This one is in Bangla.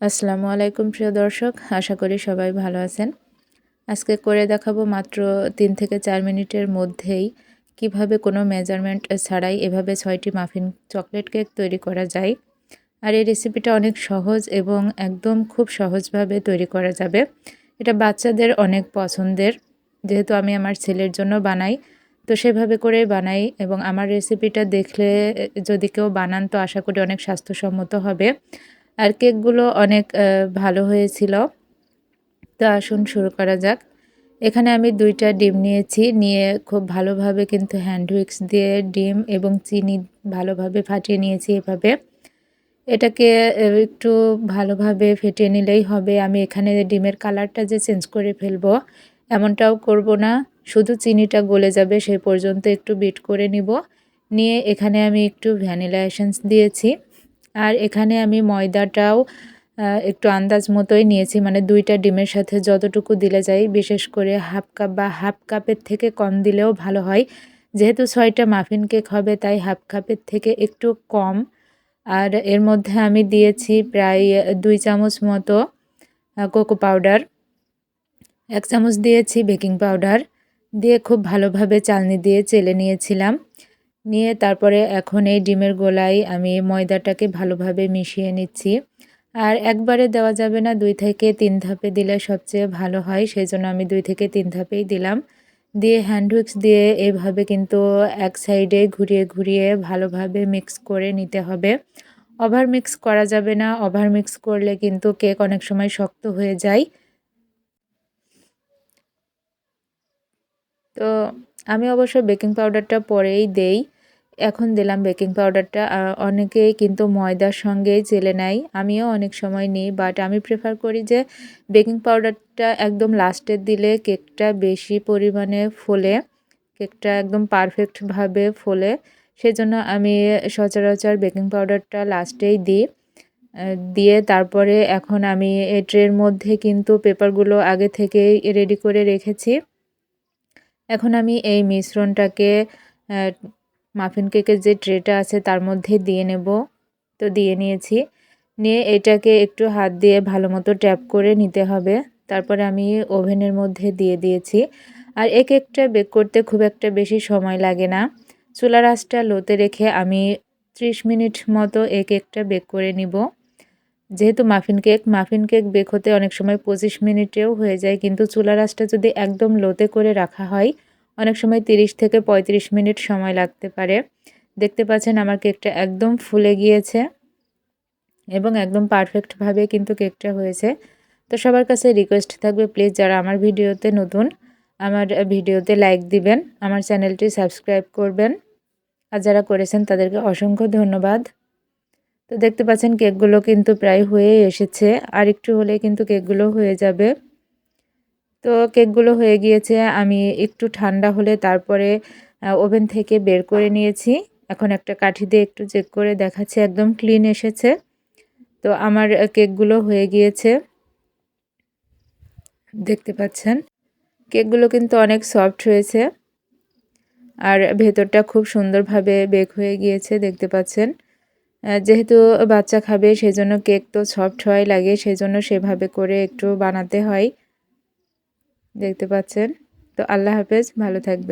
আসসালামু আলাইকুম, প্রিয় দর্শক। আশা করি সবাই ভালো আছেন। আজকে করে দেখাবো মাত্র তিন থেকে চার মিনিটের মধ্যেই কীভাবে কোনো মেজারমেন্ট ছাড়াই এভাবে ছয়টি মাফিন চকলেট কেক তৈরি করা যায়। আর এই রেসিপিটা অনেক সহজ এবং একদম খুব সহজভাবে তৈরি করা যাবে। এটা বাচ্চাদের অনেক পছন্দের। যেহেতু আমি আমার ছেলের জন্য বানাই, তো সেভাবে করেই বানাই এবং আমার রেসিপিটা দেখলে যদি কেউ বানান, তো আশা করি অনেক স্বাস্থ্যসম্মত হবে। আর কেকগুলো অনেক ভালো হয়েছিল। তো আসুন শুরু করা যাক। এখানে আমি দুইটা ডিম নিয়েছি। নিয়ে খুব ভালোভাবে কিন্তু হ্যান্ড উইক্স দিয়ে ডিম এবং চিনি ভালোভাবে ফাটিয়ে নিয়েছি এভাবে। এটাকে একটু ভালোভাবে ফেটিয়ে নিলেই হবে। আমি এখানে ডিমের কালারটা যে চেঞ্জ করে ফেলব, এমনটাও করব না। শুধু চিনিটা গলে যাবে সেই পর্যন্ত একটু বিট করে নিব। নিয়ে এখানে আমি একটু ভ্যানিলা এসেন্স দিয়েছি। আর এখানে আমি ময়দাটাও একটু আন্দাজ মতোই নিয়েছি মানে দুইটা ডিমের সাথে যতটুকু দিলে যাই, বিশেষ করে হাফ কাপ বা হাফ কাপের থেকে কম দিলেও ভালো হয়। যেহেতু ছয়টা মাফিন কেক হবে, তাই হাফ কাপের থেকে একটু কম। আর এর মধ্যে আমি দিয়েছি প্রায় দুই চামচ মতো কোকো পাউডার। এক চামচ দিয়েছি বেকিং পাউডার। দিয়ে খুব ভালোভাবে চালনি দিয়ে চেলে নিয়েছিলাম। নিয়ে তারপরে এখন এই ডিমের গোলায় আমি ময়দাটাকে ভালোভাবে মিশিয়ে নিচ্ছি। আর একবারে দেওয়া যাবে না, দুই থেকে তিন ধাপে দিলে সবচেয়ে ভালো হয় সেই জন্য আমি দুই থেকে তিন ধাপেই দিলাম। দিয়ে হ্যান্ড হুইক্স দিয়ে এভাবে কিন্তু এক সাইডে ঘুরিয়ে ঘুরিয়ে ভালোভাবে মিক্স করে নিতে হবে। ওভার মিক্স করা যাবে না, ওভার মিক্স করলে কিন্তু কেক অনেক সময় শক্ত হয়ে যায়। তো আমি অবশ্য বেকিং পাউডারটা পরেই দেই। এখন দিলাম বেকিং পাউডারটা অনেকেই কিন্তু ময়দার সঙ্গেই চেলে নেয়। আমিও অনেক সময় নিই বাট আমি প্রেফার করি যে বেকিং পাউডারটা একদম লাস্টে দিলে কেকটা বেশি পরিমাণে ফোলে, কেকটা একদম পারফেক্টভাবে ফোলে। সেজন্য আমি সচরাচর বেকিং পাউডারটা লাস্টেই দিই। দিয়ে তারপরে এখন আমি ট্রের মধ্যে কিন্তু পেপারগুলো আগে থেকেই রেডি করে রেখেছি। এখন আমি এই মিশ্রণটাকে মাফিন কেকের যে ট্রেটা আছে তার মধ্যে দিয়ে নেব। তো দিয়ে নিয়েছি। নিয়ে এটাকে একটু হাত দিয়ে ভালো মতো ট্যাপ করে নিতে হবে। তারপরে আমি ওভেনের মধ্যে দিয়ে দিয়েছি। আর এক একটা বেক করতে খুব একটা বেশি সময় লাগে না। চুলার আঁচটা লোতে রেখে আমি 30 মিনিট মতো এক একটা বেক করে নিব। যেহেতু muffin cake muffin cake bake হতে অনেক সময় পঁচিশ মিনিটেও হয়ে যায়। কিন্তু চুলার আঁচটা যদি একদম লোতে করে রাখা হয় অনেক সময় 30 থেকে 35 মিনিট সময় লাগতে পারে। দেখতে পাচ্ছেন আমার কেকটা একদম ফুলে গিয়েছে এবং একদম পারফেক্টভাবে কিন্তু কেকটা হয়েছে। তো সবার কাছে রিকোয়েস্ট থাকবে প্লিজ যারা আমার ভিডিওতে নতুন, আমার ভিডিওতে লাইক দিবেন, আমার চ্যানেলটি সাবস্ক্রাইব করবেন। আর যারা করেছেন তাদেরকে অসংখ্য ধন্যবাদ। তো দেখতে পাচ্ছেন কেকগুলো কিন্তু প্রায় হয়ে এসেছে। আর একটু হলে কিন্তু কেকগুলো হয়ে যাবে। তো কেকগুলো হয়ে গিয়েছে, আমি একটু ঠান্ডা হলে তারপরে ওভেন থেকে বের করে নিয়েছি। এখন একটা কাঠি দিয়ে একটু চেক করে দেখাচ্ছি, একদম ক্লিন এসেছে। তো আমার কেকগুলো হয়ে গিয়েছে। দেখতে পাচ্ছেন, কেকগুলো কিন্তু অনেক সফট হয়েছে। আর ভেতরটা খুব সুন্দরভাবে বেক হয়ে গিয়েছে, দেখতে পাচ্ছেন। যেহেতু বাচ্চা খাবে, সেজন্য কেক তো সফট হয়, লাগে, সেজন্য সেভাবে করে একটু বানাতে হয়। দেখতে পাচ্ছেন। তো আল্লাহ হাফেজ ভালো থাকবে